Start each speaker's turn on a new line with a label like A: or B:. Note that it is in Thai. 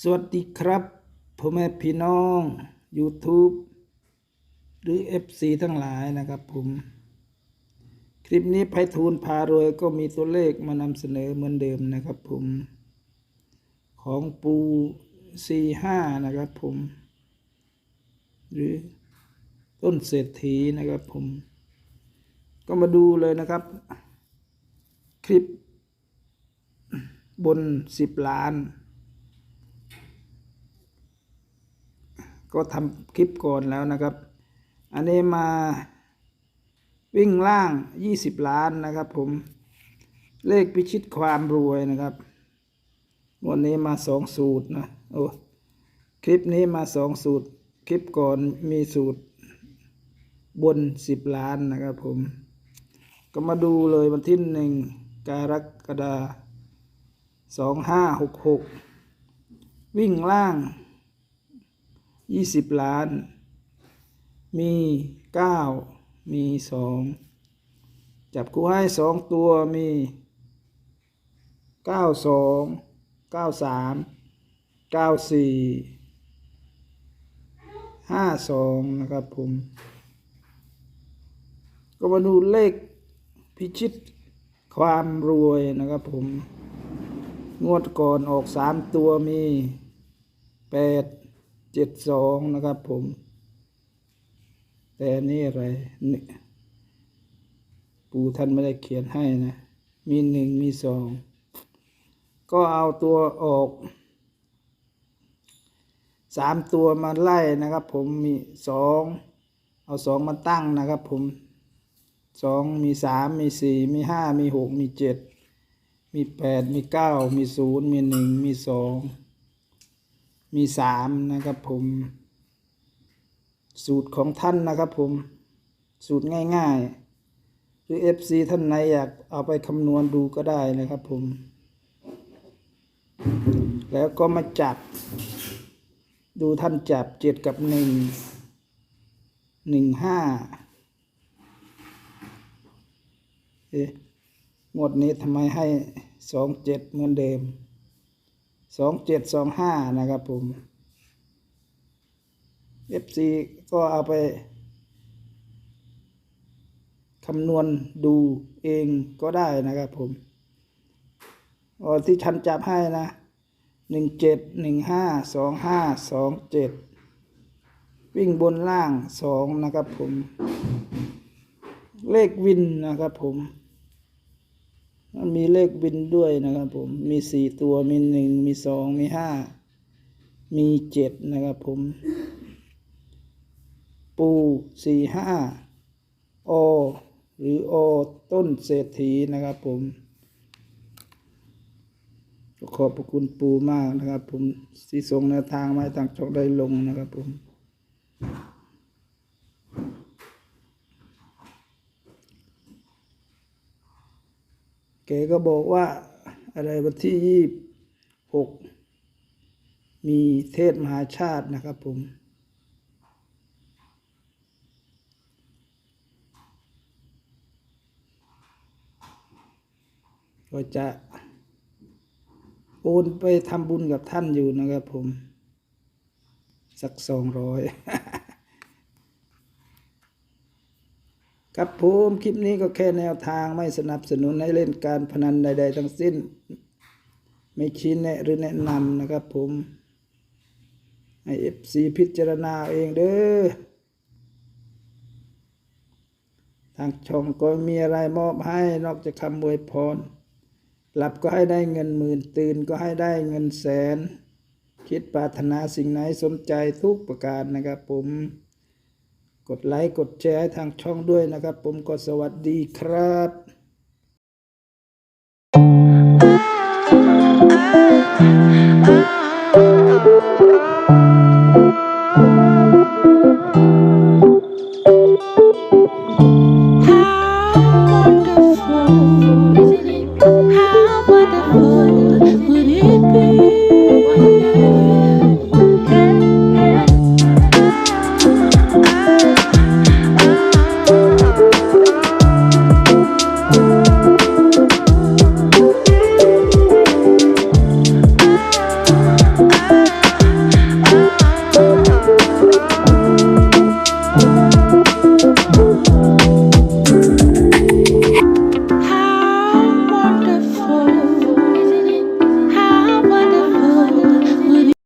A: สวัสดีครับพ่อแม่พี่น้อง YouTube หรือ FC ทั้งหลายนะครับผม คลิปนี้ไพฑูรย์พารวยก็มีตัวเลขมานำเสนอเหมือนเดิมนะครับผม ของปู45นะครับผม หรือต้นเศรษฐีนะครับผม ก็มาดูเลยนะครับ คลิปบน 10 ล้าน ก็ทำคลิปก่อนแล้วนะครับ อันนี้มาวิ่งล่าง 20 ล้านนะครับ ผมเลขพิชิตความรวยนะครับวันนี้มาสองสูตรนะโอ้คลิปนี้มาสองสูตร คลิปก่อนมีสูตรบน 10 ล้านนะครับผม ก็มาดูเลยวันที่หนึ่งกรกฎาสองห้าหกหกวิ่งล่าง ยี่สิบล้าน มีเก้ามีสองจับคู่ให้สองตัวมีเก้าสองเก้าสามเก้าสี่ห้าสองนะครับผม ก็มาดูเลขพิชิตความรวยนะครับผม งวดก่อนออกสามตัวมีแปด เจ็ดสองนะครับผม แต่นี่อะไรนี่ปู่ท่านไม่ได้เขียนให้นะ มีหนึ่งมีสอง ก็เอาตัวออกสามตัวมาไล่นะครับผมมีสองเอาสองมาตั้งนะครับผมสองมีสามมีสี่มีห้ามีหกมีเจ็ดมีแปดมีเก้ามีศูนย์มีหนึ่งมีสอง มีสามนะครับผม สูตรของท่านนะครับผม สูตรง่ายๆ หรือ FC ท่านไหนอยากเอาไปคำนวณดูก็ได้นะครับผม แล้วก็มาจับ ดูท่านจับเจ็ดกับหนึ่งหนึ่งห้าเอ๊ะงวดนี้ทำไมให้สองเจ็ดเหมือนเดิม สองเจ็ดสองห้านะครับผม FC ก็เอาไปคำนวณดูเองก็ได้นะครับผมออที่ฉันจับให้นะหนึ่งเจ็ดหนึ่งห้าสองห้าสองเจ็ดวิ่งบนล่างสองนะครับผม เลขวินนะครับผม มันมีเลขบินด้วยนะครับผม มีสี่ตัว มีหนึ่ง มีสอง มีห้า มีเจ็ดนะครับผม ปูสี่ห้าอหรืออต้นเศรษฐีนะครับผม ขอบพระคุณปูมากนะครับผมที่ส่งแนวทางมาให้ทางช่องได้ลงนะครับผม แกก็บอกว่าอะไรวันที่ยี่หกมีเทศมหาชาตินะครับผม ก็จะโอนไปทำบุญกับท่านอยู่นะครับผม สักสองร้อย ครับผมคลิปนี้ก็แค่แนวทางไม่สนับสนุนให้เล่นการพนันใด ๆ ทั้งสิ้น ไม่ชี้แนะหรือแนะนำนะครับผมให้เอฟซีพิจารณาเองเด้อทางช่องก็มีอะไรมอบให้นอกจากคำอวยพร หลับก็ให้ได้เงินหมื่นตื่นก็ให้ได้เงินแสน คิดปรารถนาสิ่งไหนสมใจทุกประการนะครับผม กดไลค์กดแชร์ทางช่องด้วยนะครับ ผมก็สวัสดีครับ